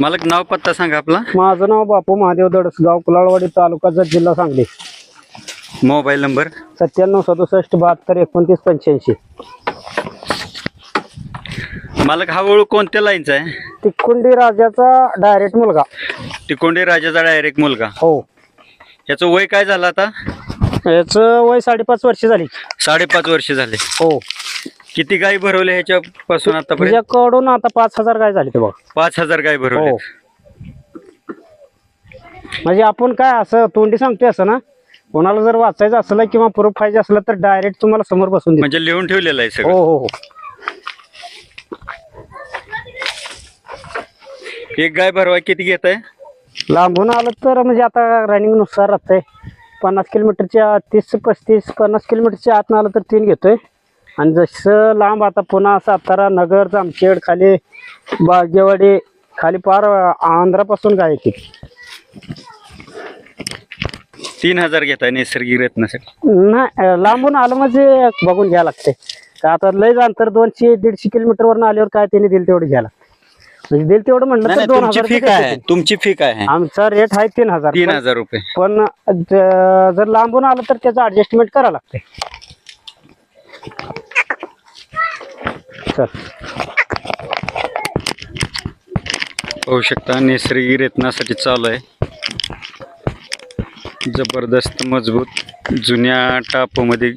मालक नाव पत्ता सांगा आपला. माझं नाव बापू महादेव दडस गाव कुलाळवाडी तालुका जत जिल्हा सांगली. Mobile number? सत्त्याण्णव सदुसष्ट बहात्तर एकोणतीस पंच्याऐंशी. मालक हा वळू कोणत्या लाईनचा आहे? तिकुंडी राजाचा डायरेक्ट मुलगा. तिकोंडे राजाचा डायरेक्ट मुलगा. हो. याचं वय काय झालं आता? याचं वय साडेपाच वर्ष झाली. साडेपाच वर्ष झाले. हो. किती गायी भरवल्या ह्याच्यापासून आतापर्यंत? तुझ्याकडून आता पाच हजार काय झाले ते बघ. पाच हजार गाय भरवल्या हो. म्हणजे आपण काय असं तोंडी सांगतोय असं ना? कोणाला जर वाचायचं असलं किंवा प्रूफ पाहिजे असलं तर डायरेक्ट तुम्हाला समोर बसून म्हणजे लिहून ठेवलेलं आहे हो सगळं? हो हो एक गाय भरवाय किती घेत आहे लांबून आलं तर म्हणजे आता रनिंगनुसार राहतंय. पन्नास किलोमीटरच्या तीस पस्तीस पन्नास किलोमीटरच्या आतनं आलं तर तीन घेतोय. आणि जसं लांब आता पुन्हा सातारा नगर जामखेड खाली बागेवाडी खाली पार आंध्रापासून काय येते. तीन हजार घेत आहे नैसर्गिक रत्नासाठी नाही लांबून आलं म्हणजे बघून घ्यायला लागते का आता लयच अंतर दोनशे दीडशे किलोमीटरवरून आल्यावर काय त्यांनी दिलं तेवढं घ्यायला. म्हणजे दिलं तेवढं म्हटलं नाही तर दोन तुमची हजार फी काय आहे? देतील. तुमची फी काय आहे? आमचा रेट आहे तीन हजार. तीन हजार रुपये. पण ज- जर लांबून आलं तर त्याचं ऍडजस्टमेंट करावं लागते पाहू शकता नैसर्गिक रेतनासाठी चालू आहे. जबरदस्त मजबूत जुन्या टापमध्ये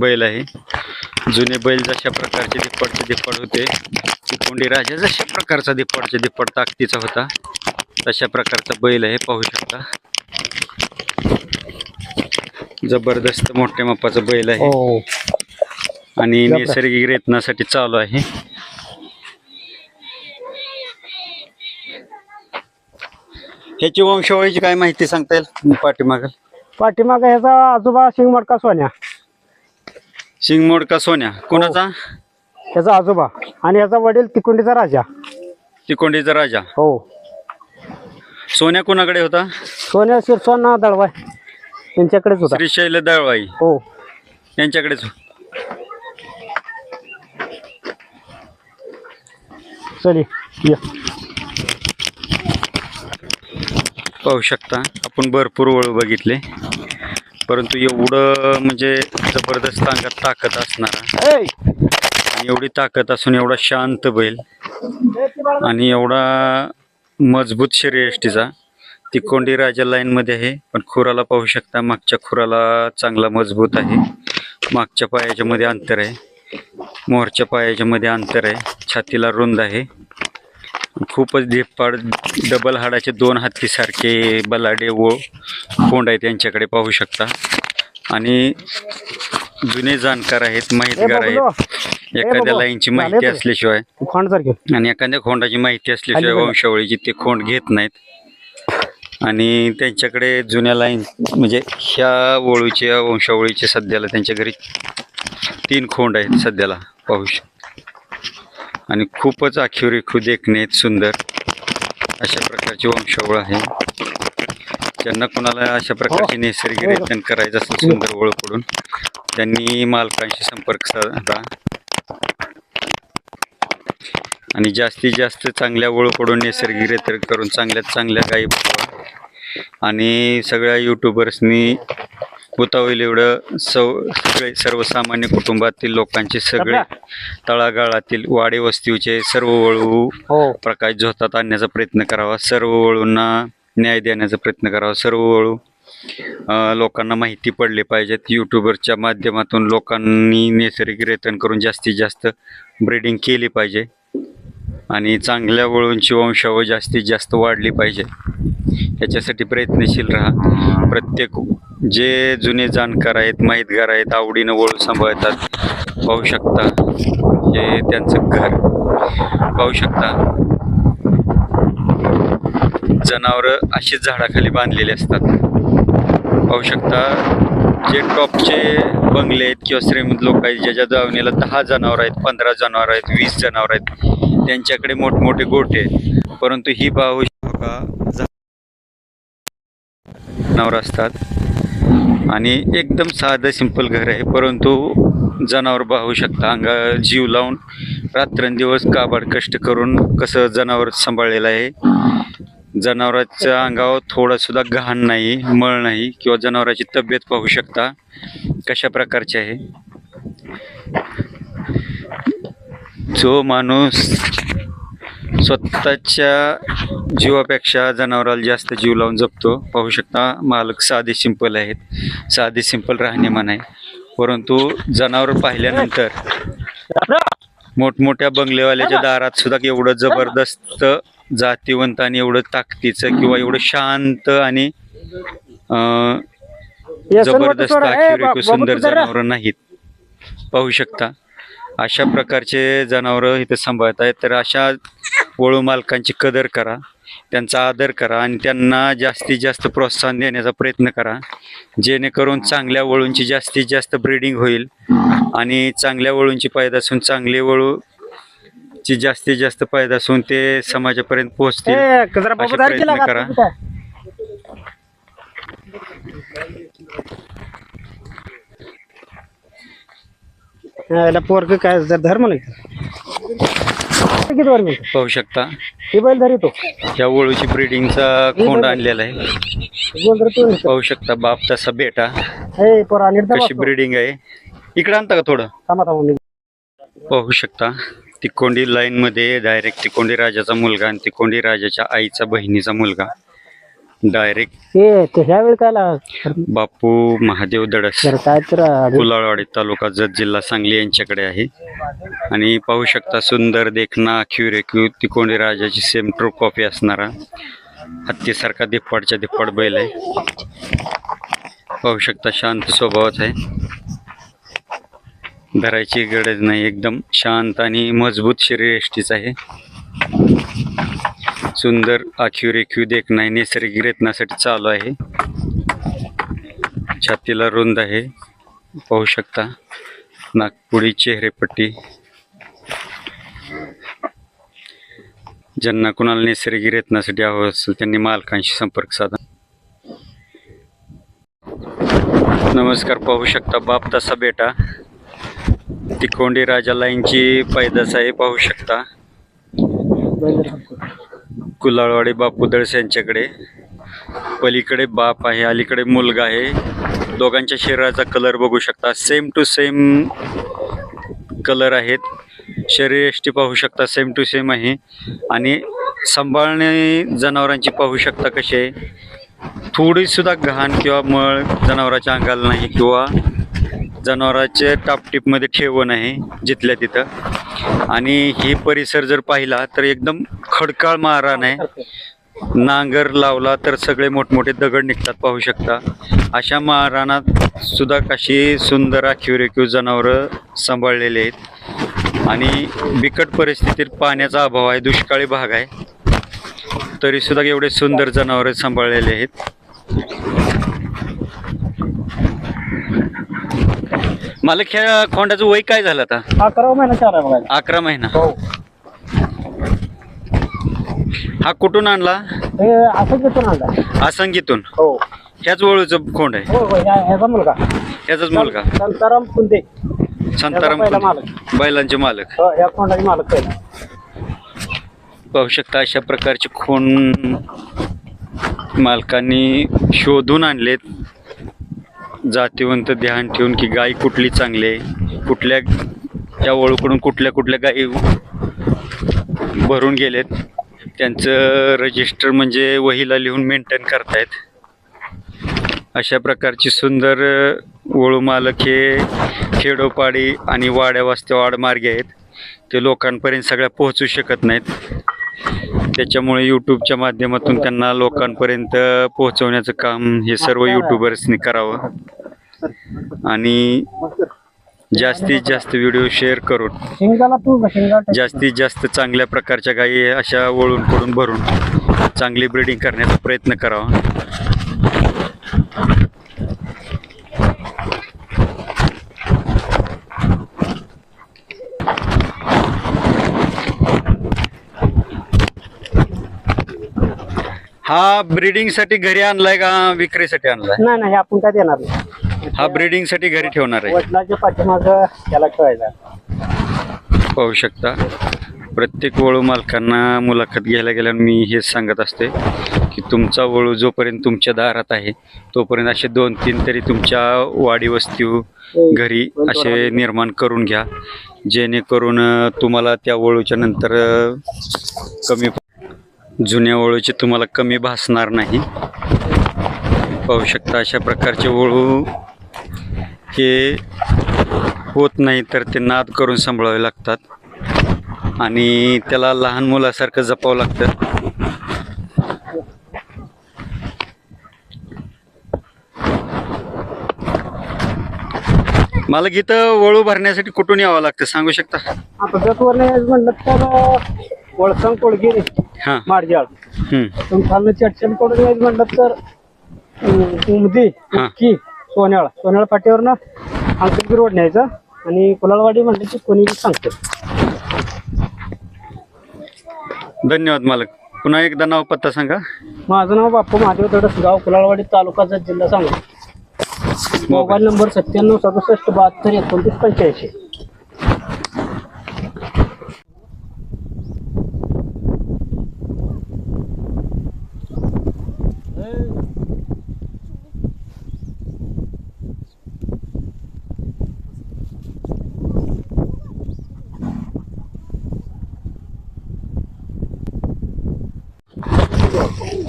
बैल आहे. जुने बैल जशा प्रकारचे दिप्पडचे दिप्पड होते तिकोंडी राजा जशा प्रकारचा दिप्पडचे दिप्पड ताकदीचा होता तशा प्रकारचा बैल आहे पाहू शकता. जबरदस्त मोठ्या मापाचा बैल आहे. हो. आणि नैसर्गिक रेतनासाठी चालू आहे. ह्याची वंशावळीची काय माहिती सांगता येईल पाठीमाग? पाठीमाग ह्याचा आजोबा शिंगमडका सोन्या. शिंगमोड का सोन्या कोणाचा? ह्याचा आजोबा. आणि ह्याचा वडील तिकुंडीचा राजा. तिकोंडीचा राजा. हो. सोन्या कोणाकडे होता? सोन्या शिरसोना दळवाय यांच्याकडेच होता. श्रीशैल दळवाई. हो. यांच्याकडेच. चल या. पाहू शकता आपण भरपूर वळू बघितले. परंतु एवढं म्हणजे जबरदस्त अंगात ताकद असणारा! आणि एवढी ताकद असून एवढा शांत बैल. आणि एवढा मजबूत शरीर एष्टीचा तिकोंडी राजा लाईनमध्ये आहे पण खुराला पाहू शकता मागच्या खुराला चांगला मजबूत आहे. मागच्या पायाच्या मध्ये अंतर आहे. मोरच्या पायाच्या मध्ये अंतर आहे छातीला रुंद आहे खूपच धिप्पाड डबल हाडाचे दोन हत्तीसारखे बलाडे व खोंड आहेत यांच्याकडे पाहू शकता आणि जुने जाणकार आहेत माहितगार. आहेत एखाद्या. लाईनची माहिती. असल्याशिवाय आणि एखाद्या खोंडाची माहिती असल्याशिवाय. वंशावळीची ते खोंड घेत नाहीत आणि त्यांच्याकडे जुन्या लाईन म्हणजे ह्या वळूच्या वंशावळीचे सध्याला त्यांच्या घरी तीन खोंड आहेत सध्याला पाहू शकता आणि खूपच आखीव रेखू देखणे सुंदर अशा प्रकारची वंशावळ आहे. ज्यांना कोणाला अशा प्रकारची नैसर्गिक रेतन करायचं असेल सुंदर ओळखकडून त्यांनी मालकांशी संपर्क साधा. आणि जास्तीत जास्त चांगल्या ओळखकडून नैसर्गिक रेतन करून चांगल्यात चांगल्या गायी आणि सगळ्या युट्यूबर्सनी होता होईल एवढं सौ सगळे सर्वसामान्य कुटुंबातील लोकांचे सगळे तळागाळातील वाडे वस्तीचे सर्व वळू हो. प्रकाश झोतात आणण्याचा प्रयत्न करावा. सर्व वळूंना न्याय देण्याचा प्रयत्न करावा. सर्व वळू लोकांना माहिती पडली पाहिजेत. यूट्यूबरच्या माध्यमातून लोकांनी नैसर्गिक रेतन करून जास्तीत जास्त ब्रीडिंग केली पाहिजे. आणि चांगल्या वळूंची वंशावळ जास्तीत जास्त वाढली पाहिजे. याच्यासाठी प्रयत्नशील राहा. प्रत्येक जे जुने जाणकार आहेत माहितगार आहेत आवडीनं ओळ सांभाळतात पाहू शकता. हे त्यांचं घर. पाहू शकता. जनावरं अशीच झाडाखाली बांधलेली असतात. पाहू शकता जे टॉपचे बंगले आहेत किंवा श्रीमंत लोक आहेत ज्याच्या दावणीला दहा जनावर आहेत पंधरा जनावर आहेत वीस जनावर आहेत त्यांच्याकडे मोठमोठे गोटे आहेत. परंतु ही पाहू का जनावर असतात. आणि एकदम साधं सिंपल घर आहे. परंतु जनावर पाहू शकता. अंगा जीव लावून रात्रंदिवस काबाड कष्ट करून कसं जनावर सांभाळलेलं आहे. जनावराच्या अंगावर थोडासुद्धा घाण नाही मळ नाही किंवा जनावराची तब्येत पाहू शकता. कशा प्रकारची आहे? जो माणूस स्वतःच्या जीवापेक्षा जनावराला जास्त जीव लावून जपतो. पाहू शकता मालक साधे सिंपल आहेत. साधे सिंपल राहणीमान आहे. परंतु जनावर पाहिल्यानंतर मोठमोठ्या बंगलेवाल्याच्या दारात सुद्धा एवढं जबरदस्त जातीवंत आणि एवढं ताकदीचं किंवा एवढं शांत आणि जबरदस्त सुंदर जनावर नाहीत. पाहू शकता. अशा प्रकारचे जनावरं इथं सांभाळत आहेत तर अशा वळू मालकांची कदर करा त्यांचा आदर करा आणि त्यांना जास्तीत जास्त प्रोत्साहन देण्याचा प्रयत्न करा जेणेकरून चांगल्या वळूंची जास्तीत जास्त ब्रीडिंग होईल आणि चांगल्या वळूंची पैदास होऊन चांगले वळू ची जास्तीत जास्त पैदास होऊन ते समाजापर्यंत पोहोचतील असे प्रयत्न? करा. पोरग काय जर धर्म नाही मिळतं? पाहू शकता. ही बैल धरी तो या वळूची ब्रीडिंगचा खोंड आणलेला आहे. तू पाहू शकता बाप तसा बेटा. हे पोरा कशी ब्रीडिंग आहे. इकडे आणता का थोडं? थांबा थांबा मी पाहू शकता. तिकोंडी लाईन मध्ये डायरेक्ट तिकोंडी राजाचा मुलगा आणि तिकोंडी राजाच्या आईचा बहिणीचा मुलगा. डायरेक्ट हे वेळी बापू महादेव दडस. जरा काय तर कुलाळवाडी तालुका जत जिल्हा सांगली यांच्याकडे आहे. आणि पाहू शकता सुंदर देखना क्युरेक्यू तिकोंडी राजाची सेम ट्रू कॉपी असणारा. हत्तीसारखा दिप्पाडच्या दिप्पाड बैल आहे. पाहू शकता शांत स्वभावात आहे. धरायची गरज नाही एकदम शांत आणि मजबूत शरीर एष्टीच आहे. सुंदर आखीव रेखीव देखणं आहे नैसर्गिक रत्नासाठी चालू आहे. छातीला रुंद आहे. पाहू शकता नागपुडी चेहरेपट्टी. ज्यांना कुणाला नैसर्गिक रत्नासाठी हवं असेल त्यांनी मालकांशी संपर्क साधा. नमस्कार पाहू शकता बाप तसा बेटा. तिकोंडी राजा लाईनची पैदास आहे पाहू शकता. कुलाळवाडी बापू दळस यांच्याकडे. पलीकडे बाप आहे अलीकडे मुलगा आहे. दोघांच्या शरीराचा कलर बघू शकता. सेम टू सेम कलर आहेत. शरीर एष्टी पाहू शकता सेम टू सेम आहे. आणि सांभाळणे जनावरांची पाहू शकता कशी आहे. थोडीसुद्धा घाण किंवा मळ जनावराच्या अंगाला नाही किंवा जनावराचे टापटीपमध्ये ठेवण आहे जिथल्या तिथं. आणि हे परिसर जर पाहिला तर एकदम खडकाळ मारान आहे. नांगर लावला तर सगळे मोठमोठे दगड निघतात पाहू शकता. अशा महाराणात सुद्धा कशी सुंदर आखीव रेखीव जनावरं सांभाळलेले आहेत. आणि बिकट परिस्थितीत पाण्याचा अभाव आहे दुष्काळी भाग आहे. तरीसुद्धा एवढे सुंदर जनावरं सांभाळलेले आहेत. मालक ह्या खोंडाचं वय काय झालं आता? अकरा महिना चार आहे बघायला अकरा महिना. हो. हा कुठून आणला? हे ना. आसंगीतून हो. ह्याच वळूचं खोंड आहे. हो हो ह्या- ह्याचा मुलगा. ह्याचाच मुलगा. संताराम कुंदे. संताराम पहिला. बैलांचे मालक. हो ह्या कोंडाची मालक पहिला पाहू शकता अशा प्रकारचे खून मालकांनी शोधून आणलेत. जातीवंत ध्यान ठेवून की गाय कुठली चांगली आहे? कुठल्या त्या वळूकडून कुठल्या कुठल्या गायी भरून गेलेत? त्यांचं रजिस्टर म्हणजे वहीला लिहून मेंटेन करतायत. अशा प्रकारची सुंदर वळू मालक हे खेडोपाडी आणि वाड्या वस्त्या वाडमार्गे आहेत. ते लोकांपर्यंत सगळ्या पोहोचू शकत नाहीत. त्याच्यामुळे यूट्यूबच्या माध्यमातून त्यांना लोकांपर्यंत पोहोचवण्याचं काम हे सर्व यूट्यूबर्सनी करावं. आणि जास्तीत जास्त व्हिडिओ शेअर करून जास्तीत जास्त चांगल्या प्रकारच्या गायी अशा वळून पडून भरून चांगली ब्रीडिंग करण्याचा प्रयत्न करावा. हा ब्रीडिंगसाठी घरी आणलाय का विक्रीसाठी आणलाय? नाही नाही आपण काय देणार नाही. हा ब्रीडिंगसाठी घरी ठेवणार आहे. वडिलांच्या पाठीमाग त्याला खेळायला पाहू शकता. प्रत्येक वळू मालकांना मुलाखत घ्यायला गेल्यावर मी हेच सांगत असते की तुमचा वळू जोपर्यंत तुमच्या दारात आहे तोपर्यंत असे दोन तीन तरी तुमच्या वाडी वस्ती घरी असे निर्माण करून घ्या. जेणेकरून तुम्हाला त्या वळूच्या नंतर कमी जुन्या वळूचे तुम्हाला कमी भासणार नाही. पाहू शकता अशा प्रकारचे वळू हे होत नाही तर ते नाद करून सांभाळावे लागतात. आणि त्याला लहान मुलासारखं जपावं लागतं. मला इथं वळू भरण्यासाठी कुठून यावं लागतं? सांगू शकता? आता तर वळसंग कोळगिरी हां. माडजाळ. हं. तुमखालनं चटचनकडून यायचं म्हणलं तर अं, उमदी हा. की सोन्याळ. सोन्याळ फाट्यावरनं अंकलगी रोड न्यायचा आणि कुलाळवाडी म्हणलं की कोणी सांगतो. धन्यवाद मालक. पुन्हा एकदा नाव पत्ता सांगा. माझं नाव बाप्पू महादेव तडस. गाव कुलाळवाडी तालुका जत जिल्हा सांगली. मोबाईल नंबर सत्त्याण्णव सदुसष्ट बहात्तर एकोणतीस पंच्याऐंशी.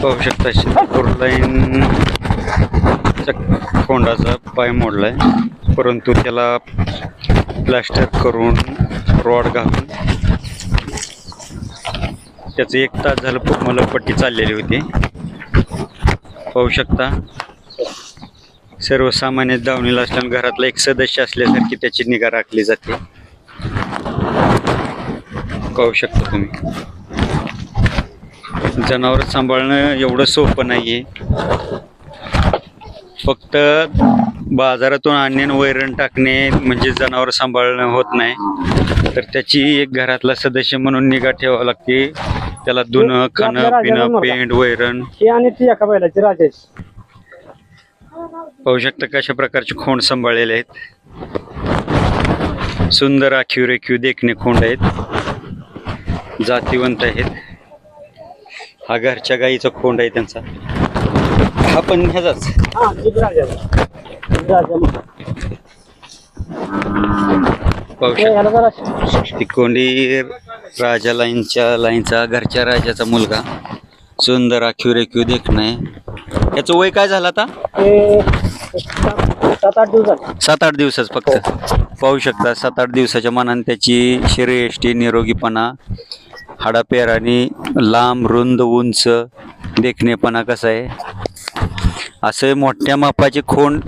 पाहू शकता फोर लाईन कोंडाचा पाय आहे परंतु त्याला प्लास्टर करून रॉड घालून त्याचं एक तास झालं मला पट्टी चाललेली होती. पाहू शकता सर्वसामान्य दावणीला असल्यानं घरातला एक सदस्य असल्यासारखी त्याची निगा राखली जाते. पाहू शकता तुम्ही. जनावर सांभाळणं एवढं सोपं नाही आहे फक्त बाजारातून आणणे आणि वैरण टाकणे म्हणजे जनावर सांभाळणं होत नाही. तर त्याची एक घरातला सदस्य म्हणून निगा ठेवावं लागते. त्याला धुणं खाणं पिणं. पेंट वैरण. पाहू शकता कशा प्रकारचे खोंड सांभाळलेले आहेत. सुंदर आखीव रेखीव देखणे खोंड आहेत. जातीवंत आहेत. हा घरच्या गाईचा खोंड आहे त्यांचा. हा पण ह्याचाच. हा. पाहू शकता. कोंडी राजा लाईनच्या लाईनचा घरच्या राजाचा मुलगा. सुंदर आखीव रेखीव देखणं आहे. याचं वय काय झालं आता? सात सात आठ दिवसात सात आठ दिवसाच फक्त. पाहू शकता सात आठ दिवसाच्या मनाने त्याची शरीरयष्टी निरोगीपणा हाडापेर आणि लांब रुंद उंच देखणेपणा कसा आहे? असे मोठ्या मापाचे खोंड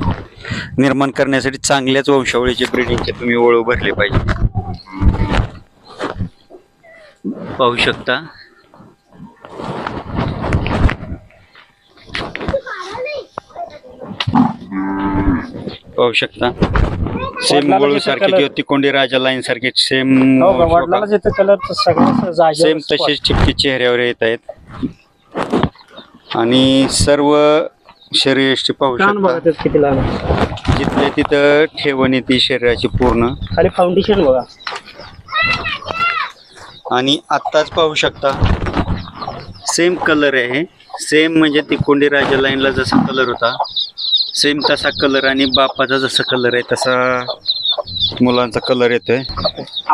निर्माण करण्यासाठी चांगल्याच वंशावळीचे ब्रिडिंगचे तुम्ही ओळख भरले पाहिजे. पाहू शकता. पाहू शकता. सेम वडिलाला जिथं सारखी किंवा तिकोंडी राजा लाईन सारखे सेम हो का वडिलाला जिथं कलर सेम तसेच चिपकी चेहऱ्यावर येत आहेत. आणि सर्व शरीरयष्टी पाहू कान बघा शकता त्यात किती लहान आहे. जिथल्या तिथं ठेवण येते शरीराची पूर्ण. खाली फाउंडेशन बघा. आणि आत्ताच पाहू शकता. सेम कलर आहे सेम म्हणजे तिकोंडी राजा लाईनला जसा कलर होता. सेम तसा कलर आणि बापाचा जसा कलर आहे तसा मुलांचा कलर येतोय.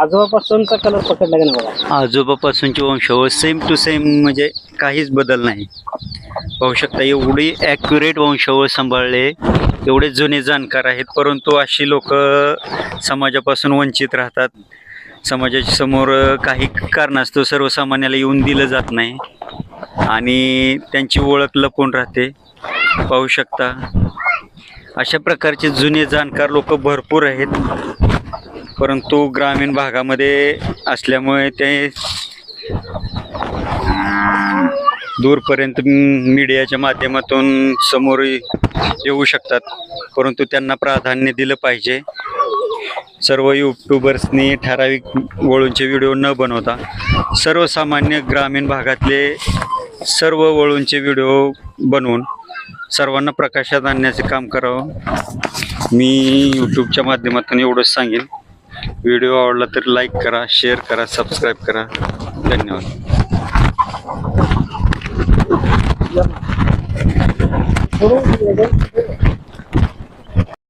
आजोबापासूनचा कलर पकडला नाही बघा आजोबापासूनची वंशावळ सेम टू सेम म्हणजे काहीच बदल नाही. पाहू शकता एवढी ॲक्युरेट वंशावळ सांभाळले. एवढे जुने जाणकार आहेत परंतु अशी लोक समाजापासून वंचित राहतात. समाजाच्या समोर काही कारणास्तव सर्वसामान्याला येऊन दिलं जात नाही. आणि त्यांची ओळख लपून राहते. पाहू शकता. अशा प्रकारचे जुने जाणकार लोक भरपूर आहेत. परंतु ग्रामीण भागामध्ये असल्यामुळे ते दूरपर्यंत मीडियाच्या माध्यमातून समोर येऊ शकतात. परंतु त्यांना प्राधान्य दिलं पाहिजे. सर्व यूट्यूबर्सनी ठराविक वळूंचे व्हिडिओ न बनवता सर्वसामान्य ग्रामीण भागातले सर्व वळूंचे व्हिडिओ बनवून सर्वांना प्रकाशात आणण्याचे काम करावं. मी यूट्यूबच्या माध्यमातून एवढंच सांगेन. व्हिडिओ आवडला तर लाईक करा शेअर करा सबस्क्राईब करा. धन्यवाद.